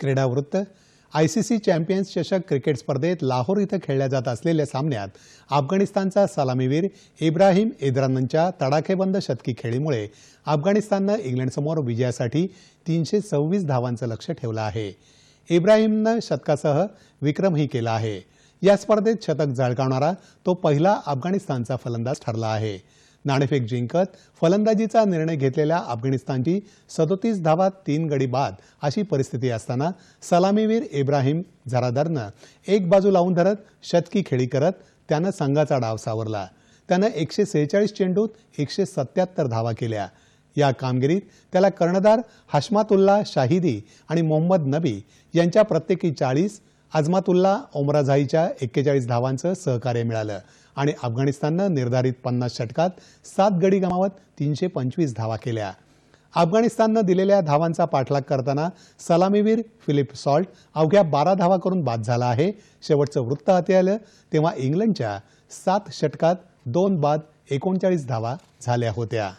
क्रीडावृत्त. I C C champions चषक cricket स्पर्धेत लाहोर इथं खेळल्या जात असलेल्या सामन्यात अफगाणिस्तानचा सलामीवीर इब्राहिम इद्रानंच्या तडाखेबंद शतकी खेळीमुळे अफगाणिस्ताननं इंग्लंडसमोर विजयासाठी तीनशे सव्वीस धावांचं लक्ष ठेवलं आहे. इब्राहिमनं शतकासह विक्रमही केला आहे. या स्पर्धेत शतक झळकावणारा तो पहिला अफगाणिस्तानचा फलंदाज ठरला आहे. नाणेफेक जिंकत फलंदाजीचा निर्णय घेतलेल्या अफगाणिस्तानची सदोतीस धावात तीन गडी बाद अशी परिस्थिती असताना सलामीवीर इब्राहिम झरादरनं एक बाजू लावून धरत शतकी खेळी करत त्यानं संघाचा डाव सावरला. त्यानं एकशे सेहेचाळीस चेंडूत एकशे सत्याहत्तर धावा केल्या. या कामगिरीत त्याला कर्णधार हशमातुल्ला शाहिदी आणि मोहम्मद नबी यांच्या प्रत्येकी चाळीस अजमातुल्ला ओमराझाईच्या एक्केचाळीस धावांचं सहकार्य मिळालं आणि अफगाणिस्ताननं निर्धारित पन्नास षटकात सात गडी गमावत तीनशे पंचवीस धावा केल्या. अफगाणिस्ताननं दिलेल्या धावांचा पाठलाग करताना सलामीवीर फिलिप सॉल्ट अवघ्या बारा धावा करून बाद झाला आहे. शेवटचं वृत्त हाती आलं तेव्हा इंग्लंडच्या सात षटकात दोन बाद एकोणचाळीस धावा झाल्या होत्या.